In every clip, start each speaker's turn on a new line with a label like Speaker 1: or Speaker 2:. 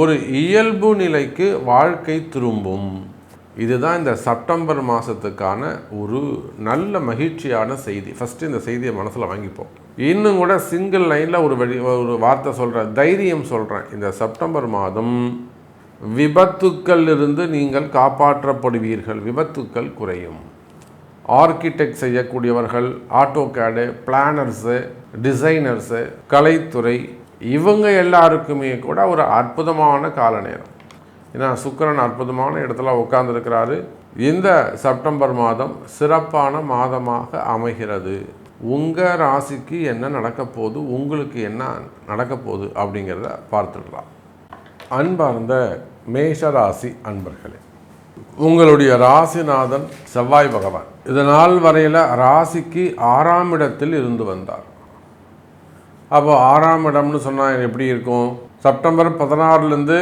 Speaker 1: ஒரு இயல்பு நிலைக்கு வாழ்க்கை திரும்பும். இதுதான் இந்த செப்டம்பர் மாதத்துக்கான ஒரு நல்ல மகிழ்ச்சியான செய்தி. ஃபஸ்ட்டு இந்த செய்தியை மனசில் வாங்கிப்போம். இன்னும் கூட சிங்கிள் லைனில் ஒரு வழி ஒரு வார்த்தை சொல்கிறேன் தைரியம் சொல்கிறேன் இந்த செப்டம்பர் மாதம் விபத்துக்கள் இருந்து நீங்கள் காப்பாற்றப்படுவீர்கள். விபத்துக்கள் குறையும். ஆர்கிடெக்ட் செய்யக்கூடியவர்கள் ஆட்டோ கேடு பிளானர்ஸு டிசைனர்ஸு கலைத்துறை இவங்க எல்லாருக்குமே கூட ஒரு அற்புதமான கால நேரம். ஏன்னா சுக்கிரன் அற்புதமான இடத்துல உட்கார்ந்துருக்கிறாரு. இந்த செப்டம்பர் மாதம் சிறப்பான மாதமாக அமைகிறது. உங்கள் ராசிக்கு என்ன நடக்க போகுது? உங்களுக்கு என்ன நடக்க போகுது? அப்படிங்கிறத பார்த்துடலாம். அன்பார்ந்த மேஷராசி அன்பர்களே உங்களுடைய ராசிநாதன் செவ்வாய் பகவான். இது நாள் வரையில் ராசிக்கு ஆறாம் இடத்தில் இருந்து வந்தார். அப்போ ஆறாம் இடம்னு சொன்னால் எப்படி இருக்கும்? செப்டம்பர் பதினாறுலேருந்து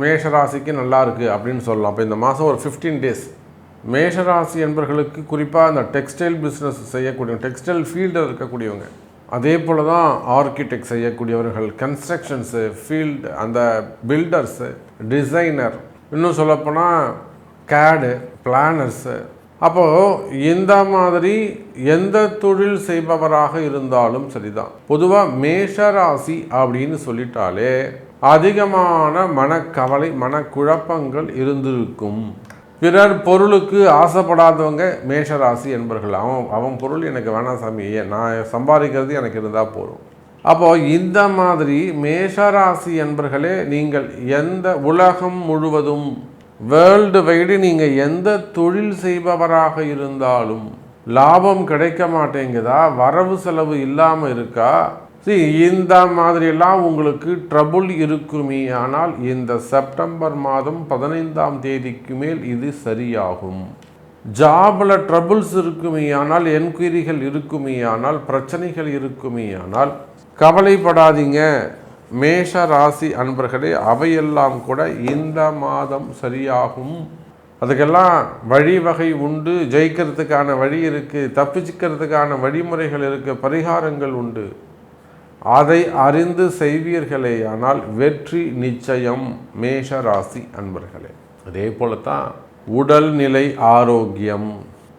Speaker 1: மேஷராசிக்கு நல்லா இருக்குது அப்படின்னு சொல்லலாம். அப்போ இந்த மாதம் ஒரு ஃபிஃப்டீன் டேஸ் மேஷராசி என்பர்களுக்கு குறிப்பாக இந்த டெக்ஸ்டைல் பிஸ்னஸ் செய்யக்கூடிய டெக்ஸ்டைல் ஃபீல்டில் இருக்கக்கூடியவங்க. அதே போல் தான் ஆர்கிடெக்ட் செய்யக்கூடியவர்கள் கன்ஸ்ட்ரக்ஷன்ஸு ஃபீல்டு அந்த பில்டர்ஸு டிசைனர் இன்னும் சொல்லப்போனால் கேடு பிளானர்ஸு அப்போது இந்த மாதிரி எந்த தொழில் செய்பவராக இருந்தாலும் சரிதான். பொதுவாக மேஷராசி அப்படின்னு சொல்லிட்டாலே அதிகமான மனக்கவலை மனக்குழப்பங்கள் இருந்திருக்கும். பிறர் பொருளுக்கு ஆசைப்படாதவங்க மேஷராசி என்பர்கள். அவன் அவன் பொருள் எனக்கு வேணாம் சாமி நான் சம்பாதிக்கிறது எனக்கு இருந்தால் போதும். அப்போது இந்த மாதிரி மேஷராசி என்பர்களே நீங்கள் எந்த உலகம் முழுவதும் வேர்ல்டு வைடு நீங்கள் எந்த தொழில் செய்பவராக இருந்தாலும் லாபம் கிடைக்க மாட்டேங்குதா? வரவு செலவு இல்லாமல் இருக்கா? சரி இந்த மாதிரியெல்லாம் உங்களுக்கு ட்ரபுள் இருக்குமே. ஆனால் இந்த செப்டம்பர் மாதம் பதினைந்தாம் தேதிக்கு மேல் இது சரியாகும். ஜாபில் ட்ரபுள்ஸ் இருக்குமே. ஆனால் என்கொயரிகள் இருக்குமே. ஆனால் பிரச்சனைகள் இருக்குமே. ஆனால் கவலைப்படாதீங்க. மேஷ ராசி அன்பர்களே அவையெல்லாம் கூட இந்த மாதம் சரியாகும். அதுக்கெல்லாம் வழிவகை உண்டு ஜெயிக்கிறதுக்கான வழி இருக்குது தப்பிச்சுக்கிறதுக்கான வழிமுறைகள் இருக்குது பரிகாரங்கள் உண்டு. அதை அறிந்து செய்வீர்களேயானால் வெற்றி நிச்சயம் மேஷ ராசி அன்பர்களே. அதே போல தான் உடல்நிலை ஆரோக்கியம்.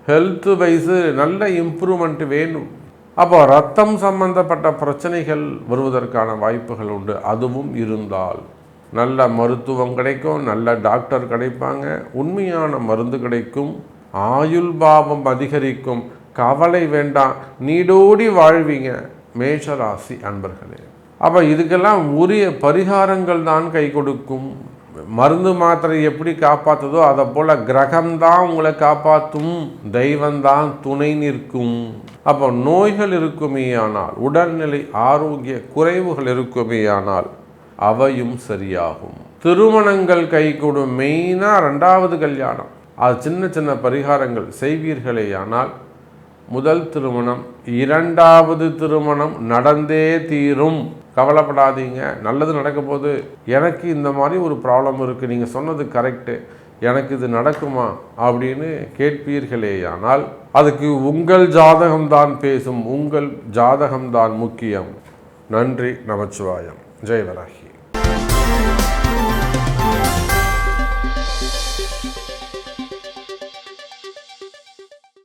Speaker 1: ஹெல்த் வைஸு நல்ல இம்ப்ரூவ்மெண்ட் வேணும். அப்போ ரத்தம் சம்பந்தப்பட்ட பிரச்சனைகள் வருவதற்கான வாய்ப்புகள் உண்டு. அதுவும் இருந்தால் நல்ல மருத்துவம் கிடைக்கும் நல்ல டாக்டர் கிடைப்பாங்க. உண்மையான மருந்து கிடைக்கும். ஆயுள் பாவம் அதிகரிக்கும். கவலை வேண்டாம். நீடோடி வாழ்வீங்க. மேஷராசி அன்பர்களே. அப்போ இதுக்கெல்லாம் உரிய பரிகாரங்கள் தான் கை கொடுக்கும். மருந்து மாத்திரை எப்படி காப்பாற்றுதோ அதை போல் கிரகம்தான் உங்களை காப்பாற்றும் தெய்வம்தான் துணை நிற்கும். அப்போ நோய்கள் இருக்குமேயானால் உடல்நிலை ஆரோக்கிய குறைவுகள் இருக்குமேயானால் அவையும் சரியாகும். திருமணங்கள் கைகூடும் மெயினாக ரெண்டாவது கல்யாணம். அது சின்ன சின்ன பரிகாரங்கள் செய்வீர்களேயானால் முதல் திருமணம் இரண்டாவது திருமணம் நடந்தே தீரும். கவலைப்படாதீங்க. நல்லது நடக்க எனக்கு இந்த மாதிரி ஒரு ப்ராப்ளம் இருக்குது நீங்கள் சொன்னது கரெக்டு எனக்கு இது நடக்குமா? அப்படின்னு கேட்பீர்களேயானால் அதுக்கு உங்கள் ஜாதகம்தான் பேசும். உங்கள் ஜாதகம்தான் முக்கியம். நன்றி நமச்சிவாயம். ஜெயவராகி.